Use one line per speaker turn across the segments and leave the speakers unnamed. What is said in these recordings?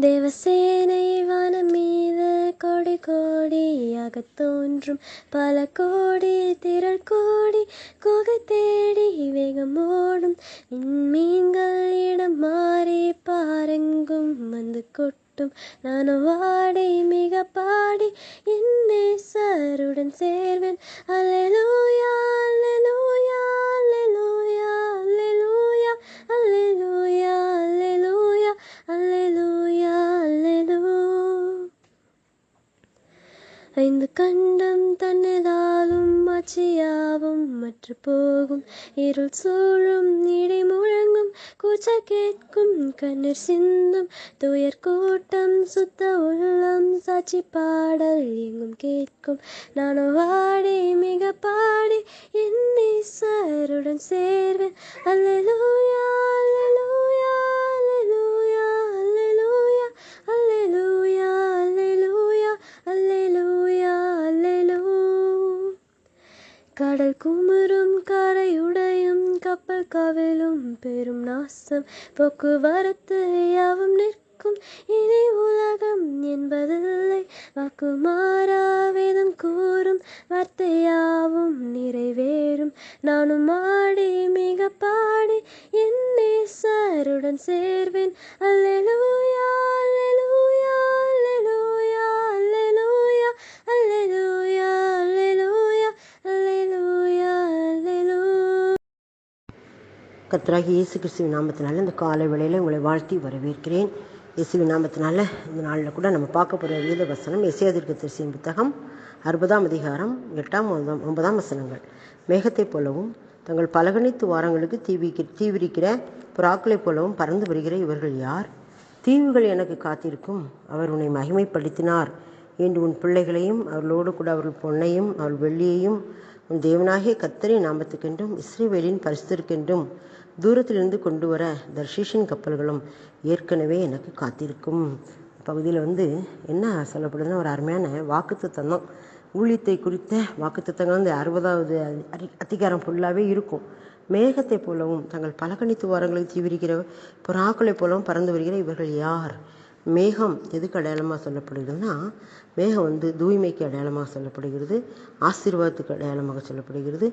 தேவசேனை வானம் மீது கோடி கோடியாக தோன்றும். பல கோடி திரள் கோடி குகை தேடி வேகம் ஓடும். விண்மீன்கள் இடம் மாறி பாருங்கும் வந்து கொட்டும். நான் வாடி மிக பாடி என் நேசருடன் சேர்வேன். அல்லேலூயா. யாவும் மற்ற போகும். இருள் சூழும் இடை முழங்கும் கூச்ச கேட்கும் கண்ணீர் சிந்தும். துயர் கூட்டம் சுத்த உள்ளம் சாட்சி பாடல் எங்கும் கேட்கும். நானோ வாடி மிக பாடி என்னை சாருடன் சேர்வேன். அல்லேலூயா அல்லேலூயா. கடல் குமுறும் கரையுடையும் கப்பல் கவிழும் பெரும் நாசம். போக்குவரத்து யாவும் நிற்கும். இனி உலகம் என்பதில்லை. வாக்கு வேதம் கூறும். வார்த்தையாவும் நிறைவேறும். நானும் ஆடி மிக பாடி என் நேசருடன் சேர்வேன். அல்ல
கத்ராகி இயேசு கிறிஸ்துவின் நாமத்தினால இந்த காலை வேளையில் உங்களை வாழ்த்தி வரவேற்கிறேன். இயேசுவின் நாமத்தினால இந்த நாளில் கூட நம்ம பார்க்க போகிற வேத வசனம் எசையாதிற்கு திருச்சியின் புத்தகம் அறுபதாம் அதிகாரம் எட்டாம் ஒன்பதாம் ஒன்பதாம் வசனங்கள். மேகத்தைப் போலவும் தங்கள் பலகணித்து வாரங்களுக்கு தீவிக்க தீவிரிக்கிற புறாக்களைப் போலவும் பறந்து வருகிற இவர்கள் யார்? தீவுகள் எனக்கு காத்திருக்கும். அவர் உன்னை மகிமைப்படுத்தினார். என்று உன் பிள்ளைகளையும் அவர்களோடு கூட அவர்கள் பொன்னையும் அவள் வெள்ளியையும் உன் தேவனாகிய கத்தரி நாமத்துக்கென்றும் இஸ்ரேவேலின் பரிசுத்திற்கென்றும் தூரத்திலிருந்து கொண்டு வர தர்ஷீஷன் கப்பல்களும் ஏற்கனவே எனக்கு காத்திருக்கும். பகுதியில் வந்து என்ன சொல்லப்படுதுன்னா ஒரு அருமையான வாக்குத்தத்தம். தான் ஊழியத்தை குறித்த வாக்குத்தத்தங்கள் வந்து அறுபதாவது அதி- அதிகாரம் ஃபுல்லாகவே இருக்கும். மேகத்தை போலவும் தங்கள் பலகணித்து வாரங்களை தீவிரிக்கிற புறாக்களைப் போலவும் பறந்து வருகிற இவர்கள் யார்? மேகம் எதுக்கு அடையாளமாக சொல்லப்படுகிறதுனா மேகம் வந்து தூய்மைக்கு அடையாளமாக சொல்லப்படுகிறது ஆசீர்வாதத்துக்கு அடையாளமாக சொல்லப்படுகிறது.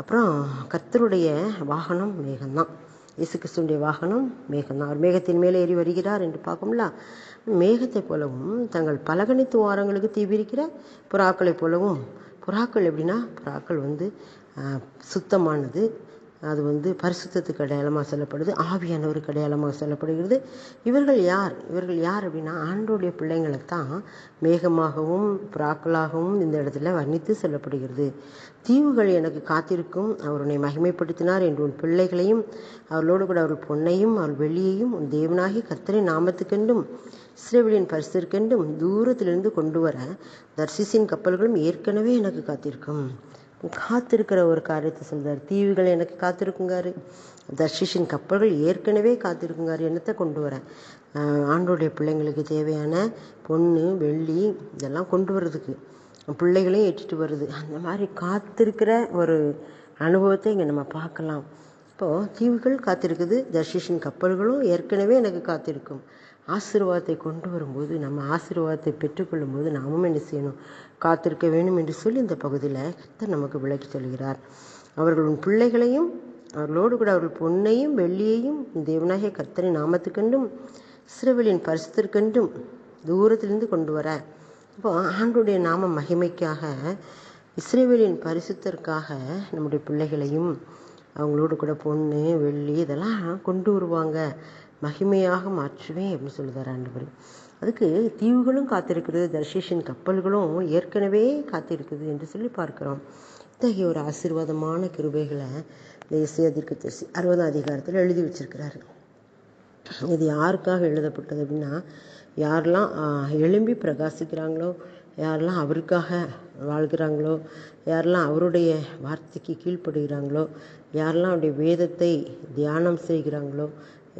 அப்புறம் கர்த்தருடைய வாகனம் மேகம்தான். இயேசு கிறிஸ்துடைய வாகனம் மேகம்தான். அவர் மேகத்தின் மேலே ஏறி வருகிறார் என்று பார்க்கும்ல மேகத்தை போலவும் தங்கள் பலகணித்து வாரங்களுக்கு தீவிரிக்கிற புறாக்களைப் போலவும் புறாக்கள் எப்படின்னா புறாக்கள் வந்து சுத்தமானது அது வந்து பரிசுத்தத்துக்கு அடையாளமாக சொல்லப்படுது ஆவியானவருக்கு அடையாளமாக சொல்லப்படுகிறது. இவர்கள் யார்? இவர்கள் யார் அப்படின்னா ஆண்டோடைய பிள்ளைங்களை தான் மேகமாகவும் புறாக்களாகவும் இந்த இடத்துல வர்ணித்து சொல்லப்படுகிறது. தீவுகள் எனக்கு காத்திருக்கும். அவர் உன்னை மகிமைப்படுத்தினார் என்று உன் பிள்ளைகளையும் அவர்களோடு கூட அவர்கள் பொன்னையும் அவள் வெளியையும் உன் தேவனாகி கர்த்தரை நாமத்துக்கென்றும் இஸ்ரேவேலின் பரிசிற்கென்றும் தூரத்திலிருந்து கொண்டு வர தர்சிசின் கப்பல்களும் ஏற்கனவே எனக்கு காத்திருக்கும். காத்திருக்கிற ஒரு காரியத்தை சொல்கிறார் தீவுகள் எனக்கு காத்திருக்குங்காரு. தர்ஷிஷின் கப்பல்கள் ஏற்கனவே காத்திருக்குங்காரு. என்னத்தை கொண்டு வரேன் ஆண்டோடைய பிள்ளைங்களுக்கு தேவையான பொண்ணு வெள்ளி இதெல்லாம் கொண்டு வர்றதுக்கு. பிள்ளைகளையும் ஏற்றிட்டு வருது. அந்த மாதிரி காத்திருக்கிற ஒரு அனுபவத்தை இங்கே நம்ம பார்க்கலாம். இப்போது தீவுகள் காத்திருக்குது. தர்ஷிஷின் கப்பல்களும் ஏற்கனவே எனக்கு காத்திருக்கும். ஆசீர்வாதத்தை கொண்டு வரும்போது நம்ம ஆசீர்வாதத்தை பெற்றுக்கொள்ளும்போது நாமும் என்ன செய்யணும்? காத்திருக்க வேண்டும் என்று சொல்லி இந்த பகுதியில் கத்தர் நமக்கு விளக்கி சொல்கிறார். அவர்கள் உன் பிள்ளைகளையும் அவர்களோடு கூட அவர்கள் பொன்னையும் வெள்ளியையும் தேவனாகிய கர்த்தரின் நாமத்துக்கென்றும் சிறுவலின் பரிசுத்திற்கென்றும் தூரத்திலிருந்து கொண்டு வர. இப்போ ஆண்டுடைய நாம மகிமைக்காக இஸ்ரேவேலின் பரிசுத்திற்காக நம்முடைய பிள்ளைகளையும் அவங்களோடு கூட பொண்ணு வெள்ளி இதெல்லாம் கொண்டு வருவாங்க. மகிமையாக மாற்றுவேன் அப்படின்னு சொல்லுதார் ஆண்டவர். அதுக்கு தீவுகளும் காத்திருக்கிறது தர்ஷேஷின் கப்பல்களும் ஏற்கனவே காத்திருக்குது என்று சொல்லி பார்க்கிறோம். இத்தகைய ஒரு ஆசீர்வாதமான கிருபைகளை தேசிய இசையதிற்கு தெரிசி அறுபதாம் அதிகாரத்தில் எழுதி வச்சிருக்கிறாரு. இது யாருக்காக எழுதப்பட்டது அப்படின்னா யாரெல்லாம் எழும்பி பிரகாசிக்கிறாங்களோ யாரெல்லாம் அவருக்காக வாழ்கிறாங்களோ யாரெல்லாம் அவருடைய வார்த்தைக்கு கீழ்ப்படுகிறாங்களோ யாரெல்லாம் அவருடைய வேதத்தை தியானம் செய்கிறாங்களோ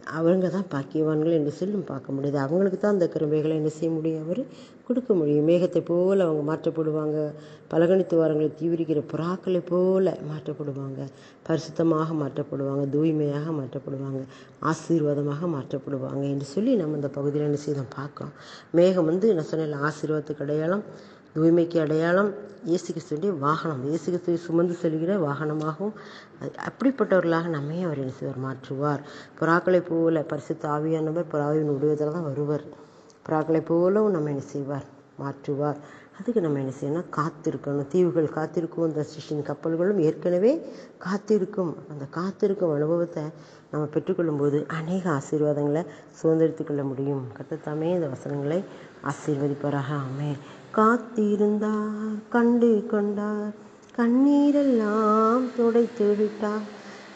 அவங்க தான் பாக்கியவான்கள் என்று சொல்லும் பார்க்க முடியுது. அவங்களுக்கு தான் அந்த கிருபைகளை என்ன செய்ய முடியும்? அவர் கொடுக்க முடியும். மேகத்தை போல் அவங்க மாற்றப்படுவாங்க. பலகணித்து வாரங்களை தீவிரிக்கிற புறாக்களை போல் மாற்றப்படுவாங்க. பரிசுத்தமாக மாற்றப்படுவாங்க. தூய்மையாக மாற்றப்படுவாங்க. ஆசீர்வாதமாக மாற்றப்படுவாங்க என்று சொல்லி நம்ம இந்த பகுதியில் என்ன செய்தோம் பார்க்கோம் மேகம் வந்து என்ன சொன்ன ஆசீர்வாதத்துக்கு அடையாளம். தூய்மைக்கு அடையாளம் இயேசு கிறிஸ்துடைய வாகனம். இயேசு கிறிஸ்துவை சுமந்து செல்கிற வாகனமாகவும் அது- அப்படிப்பட்டவர்களாக நம்மையும் அவர் என்ன செய்வார்? மாற்றுவார். புறாக்களை போல பரிசுத்த ஆவியானவர் புறாவின் உடையதில் தான் வருவர். புறாக்களை போலவும் நம்ம என்ன செய்வார்? மாற்றுவார். அதுக்கு நம்ம என்ன செய்யணும் காத்திருக்கணும். தீவுகள் காத்திருக்கும் இந்த சிஷின் கப்பல்களும் ஏற்கனவே காத்திருக்கும். அந்த காத்திருக்கும் அனுபவத்தை நம்ம பெற்றுக்கொள்ளும்போது அநேக ஆசீர்வாதங்களை சுதந்திரித்துக் கொள்ள முடியும் கட்டத்தாமே இந்த வசனங்களை ஆசீர்வதிப்பாராக. ஆமே காத்திருந்தார் கண்டு கொண்டார். கண்ணீரெல்லாம் துடைத்து விட்டார்.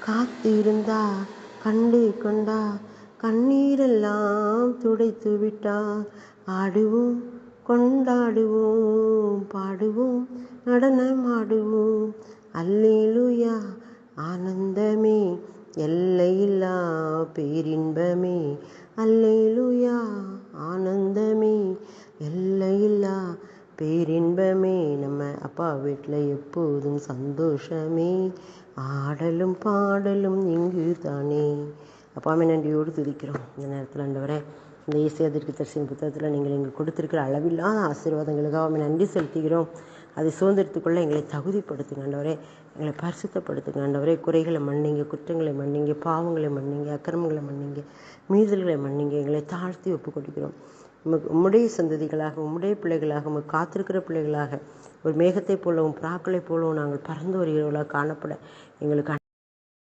காத்திருந்தார் கண்டு கொண்டார். கண்ணீரெல்லாம் துடைத்து விட்டார். ஆடுவோம் கொண்டாடுவோம் பாடுவோம் நடனமாடுவோம். அல்லேலூயா ஆனந்தமே எல்லையில்லா பேரின்பமே. அல்லேலூயா ஆனந்தமே எல்லையில்லா பேரின்பமே. நம்ம அப்பா வீட்டில் எப்போதும் சந்தோஷமே. ஆடலும் பாடலும் இங்கு தானே அப்பாமே நன்றியோடு துதிக்கிறோம். இந்த நேரத்தில் ஆண்டவரே இந்த இசையதற்கு தரிசன புத்தகத்தில் நீங்கள் எங்களுக்கு கொடுத்துருக்கிற அளவில்லாத ஆசீர்வாதங்களுக்காக அவன் நன்றி செலுத்துகிறோம். அதை சுதந்திரத்துக்குள்ளே எங்களை தகுதிப்படுத்துங்க ஆண்டவரே. எங்களை பரிசுத்தப்படுத்துங்க ஆண்டவரே. குறைகளை மன்னிங்க குற்றங்களை மன்னிங்க பாவங்களை மன்னிங்க அக்கிரமங்களை மன்னிங்க மீதல்களை மன்னிங்க. எங்களை தாழ்த்தி ஒப்பு கொடுக்கிறோம் உமக்கு உம்முடைய சந்ததிகளாக உம்முடைய பிள்ளைகளாக உமக்கு காத்திருக்கிற பிள்ளைகளாக ஒரு மேகத்தைப் போலவும் புறாக்களைப் போலவும் நாங்கள் பறந்து வருகிறவர்களாக காணப்பட எங்களுக்கு